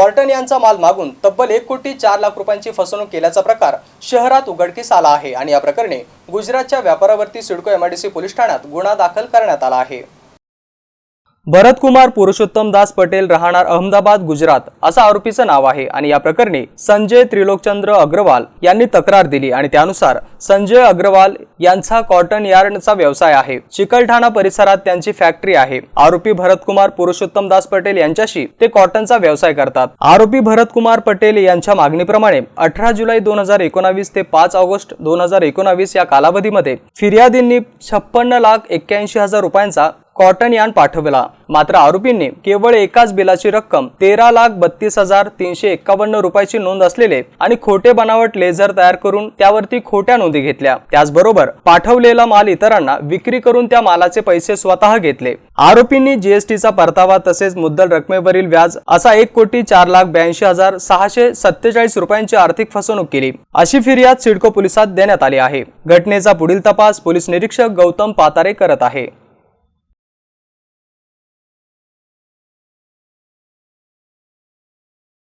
Cotton यांचा माल मागून तब्बल एक कोटी चार लाख रुपयांची फसवणूक केल्याचा प्रकार शहरात उघडकीस आला आहे आणि या प्रकरणी गुजरातच्या व्यापारावरती सिडको एमआयडीसी पोलीस ठाण्यात गुन्हा दाखल करण्यात आला आहे. भरतकुमार पुरुषोत्तम दास पटेल राहणार अहमदाबाद गुजरात असं आरोपीचं नाव आहे. आणि या प्रकरणी संजय त्रिलोकचंद्र अग्रवाल यांनी तक्रार दिली आणि त्यानुसार संजय अग्रवाल यांचा कॉटन यार्डचा व्यवसाय आहे. चिकलठाणा परिसरात त्यांची फॅक्टरी आहे. आरोपी भरतकुमार पुरुषोत्तम दास पटेल यांच्याशी ते कॉटनचा व्यवसाय करतात. आरोपी भरतकुमार पटेल यांच्या मागणीप्रमाणे अठरा जुलै दोन हजार एकोणावीस ते पाच ऑगस्ट दोन हजार एकोणावीस या कालावधीमध्ये फिर्यादींनी छप्पन्न लाख एक्क्याऐंशी हजार रुपयांचा कॉटन यान पाठवला. मात्र आरोपींनी केवळ एकाच बिलाची रक्कम तेरा लाख बत्तीस हजार तीनशे एक्कावन्न रुपयाची नोंद असलेले आणि खोटे बनावट लेझर तयार करून त्यावरती खोट्या नोंदी घेतल्या. त्याचबरोबर पाठवलेला माल इतरांना विक्री करून त्या मालाचे पैसे स्वतः घेतले. आरोपींनी जीएसटीचा परतावा तसेच मुद्दल रकमेवरील व्याज असा एक कोटी चार लाख ब्याऐंशी हजार सहाशे सत्तेचाळीस रुपयांची आर्थिक फसवणूक केली. अशी फिर्याद सिडको पोलिसात देण्यात आली आहे. घटनेचा पुढील तपास पोलीस निरीक्षक गौतम पातारे करत आहे.